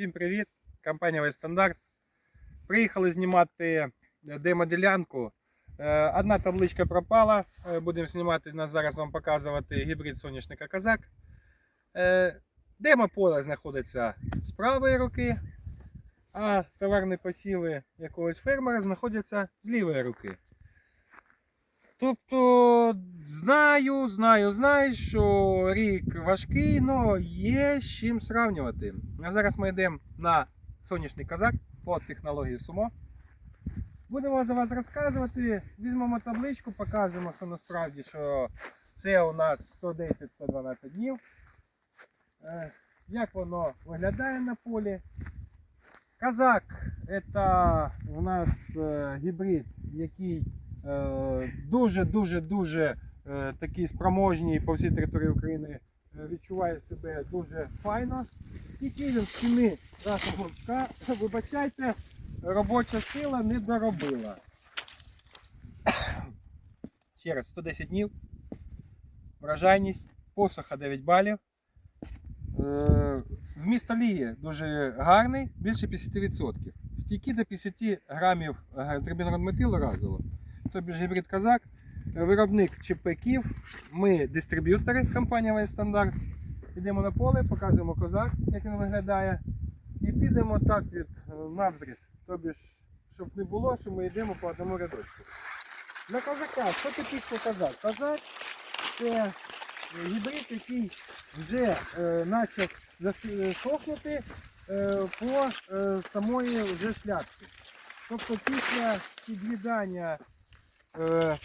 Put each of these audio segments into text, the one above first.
Всім привіт! Компанія Стандарт. Приїхали знімати демо-ділянку. Е, Одна табличка пропала. Е, Будемо знімати нас зараз вам показувати гібрид соняшника Казак. Е, Демо-поле знаходиться з правої руки, а товарні посіви якогось фермера знаходяться з лівої руки. Тобто, знаю, знаю, знаю, що рік важкий, але є з чим сравнювати. А зараз ми йдемо на сонячний казак по технології Сумо. Будемо за вас розказувати. Візьмемо табличку, покажемо, що насправді що це у нас 110-112 днів. Е, Як воно виглядає на полі. Казак це у нас е, гібрид, який дуже-дуже-дуже е, такий спроможний по всій території України е, відчуває себе дуже файно. Тільки він з ціни нашого гуртка, вибачайте, робоча сила не доробила. Ще раз, 110 днів. Врожайність, посуха 9 балів. Е, Вміст олії дуже гарний, більше 50%. Стійкі до 50 грамів трибінронметилу разово. Тобі ж гібрид Казак, виробник ЧП Ми дистриб'ютори компанія Весь Стандарт. Йдемо на поле, показуємо козак, як він виглядає. І підемо так від е, навзріз. Тобі ж, щоб не було, що ми йдемо по одному рядочку. Для козака, що типічний козак? Козак це гібрид, який вже е, почав засохнути е, по е, самої вже шляпці. Тобто після під'їдання, е,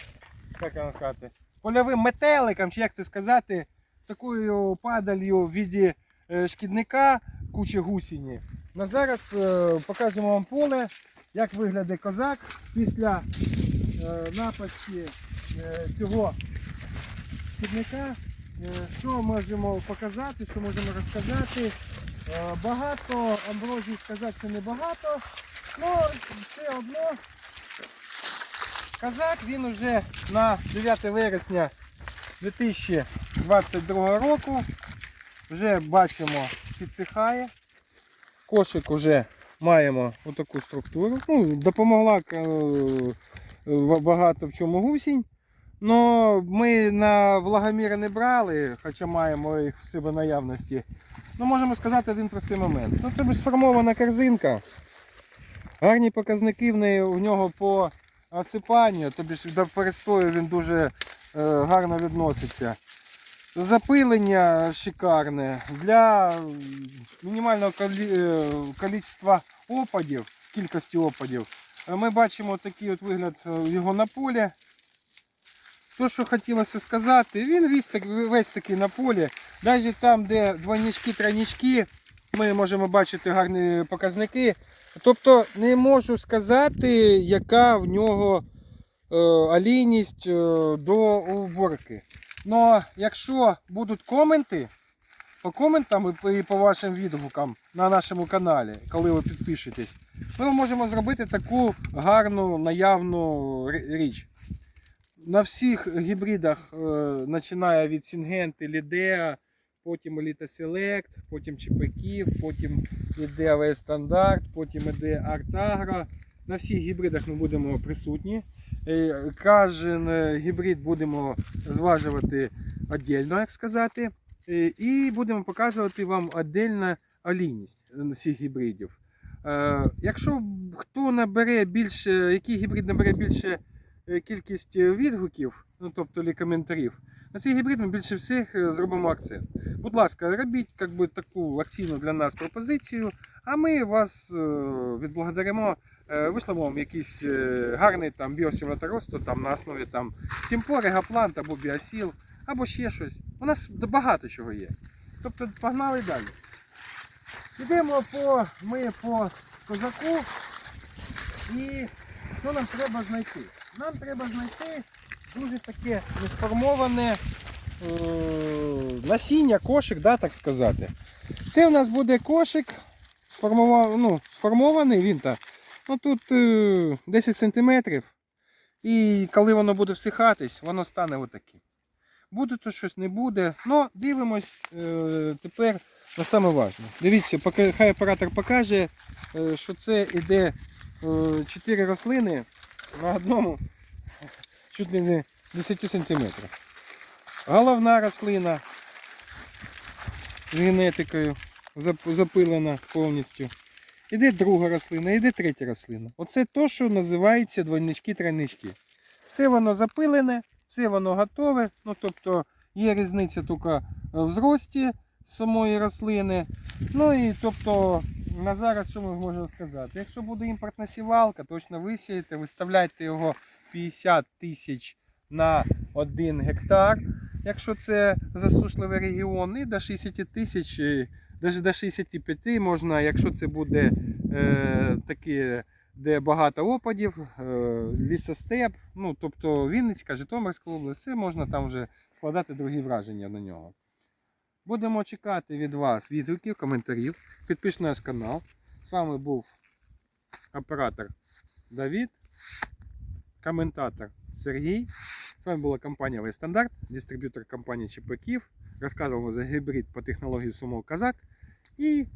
як вам сказати, польовим метеликом, чи як це сказати, такою падалью в віді е, шкідника кучі гусіні. На зараз е, покажемо вам поле, як виглядає козак після е, нападки е, цього шкідника. Що можемо показати, що можемо розказати. Багато амброзій сказати це не багато, але все одно казак він вже на 9 вересня 2022 року. Вже бачимо, підсихає. Кошик вже маємо отаку структуру. Ну, допомогла е, багато в чому гусінь. Но ми на влагоміри не брали, хоча маємо їх в себе наявності. Ну, можемо сказати один простий момент. Ну, тобі сформована корзинка. Гарні показники в неї в нього по осипанню, тобі ж до перестою він дуже е, гарно відноситься. Запилення шикарне. Для мінімального е, кількості опадів, кількості опадів, е, ми бачимо такий от вигляд е, його на полі. То, що хотілося сказати, він весь такий на полі. Навіть там, де двойнички, тройнички, ми можемо бачити гарні показники. Тобто не можу сказати, яка в нього е, алійність е, до уборки. Но якщо будуть коменти, по коментам і по- вашим відгукам на нашому каналі, коли ви підпишетесь, ми можемо зробити таку гарну наявну річ. На всіх гібридах, е, починає від Сінгенти, Лідеа, потім Еліта Селект, потім Чіпеків, потім іде АВС Стандарт, потім іде Артагро. На всіх гібридах ми будемо присутні. Е, Кожен е, гібрид будемо зважувати віддільно, як сказати. Е, І будемо показувати вам віддільно олійність всіх гібридів. Якщо хто набере більше, який гібрид набере більше кількість е, відгуків, ну тобто коментарів, на цей гібрид ми більше всіх е, зробимо акцент. Будь ласка, робіть би, таку акційну для нас пропозицію, а ми вас е, відблагодаримо, е, вишлемо вам якийсь е, гарний там біосимулятор там, на основі там, Тімпори, Гаплант або Біосіл, або ще щось. У нас багато чого є. Тобто погнали далі. Йдемо по, ми по козаку і що нам треба знайти? Нам треба знайти дуже таке несформоване е, насіння, кошик, да, так сказати. Це у нас буде кошик ну, сформований він та, ну, тут е, 10 см. І коли воно буде всихатись, воно стане отаким. Буде то щось не буде. Ну, дивимось е, тепер на саме важне. Дивіться, хай оператор покаже, е, що це іде 4 рослини на одному чуть ли не 10 см. Головна рослина з генетикою запилена повністю. Іде друга рослина, іде третя рослина. Оце то, що називається двойнички-тройнички. Все воно запилене, все воно готове. Ну, тобто є різниця тільки в зрості самої рослини. Ну і тобто на зараз що ми можемо сказати? Якщо буде імпортна сівалка, точно висієте, виставляйте його 50 тисяч на 1 гектар. Якщо це засушливий регіон, і до 60 тисяч, навіть до 65 можна, якщо це буде е, такі, де багато опадів, е, лісостеп, ну тобто Вінницька, Житомирська область, це можна там вже складати другі враження на нього. Будемо чекати від вас відгуків, коментарів. Підпишіть наш канал. З вами був оператор Давід, коментатор Сергій. З вами була компанія Вестандарт, дистриб'ютор компанії Київ. Розказував за гібрид по технології Сумов Казак. І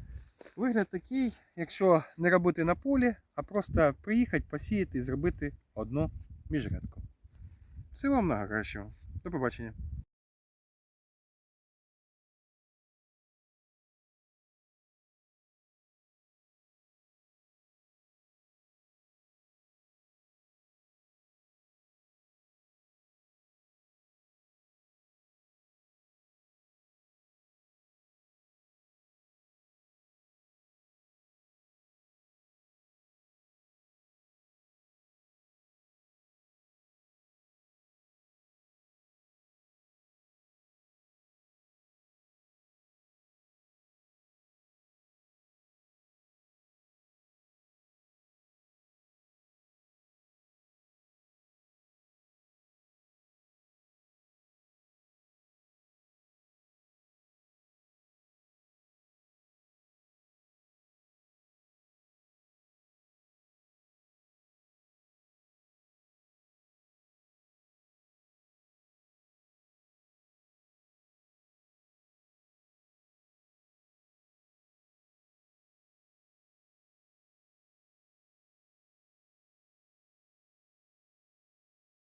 вигляд такий, якщо не робити на полі, а просто приїхати, посіяти і зробити одну міжрядку. Всього вам найкращого. До побачення.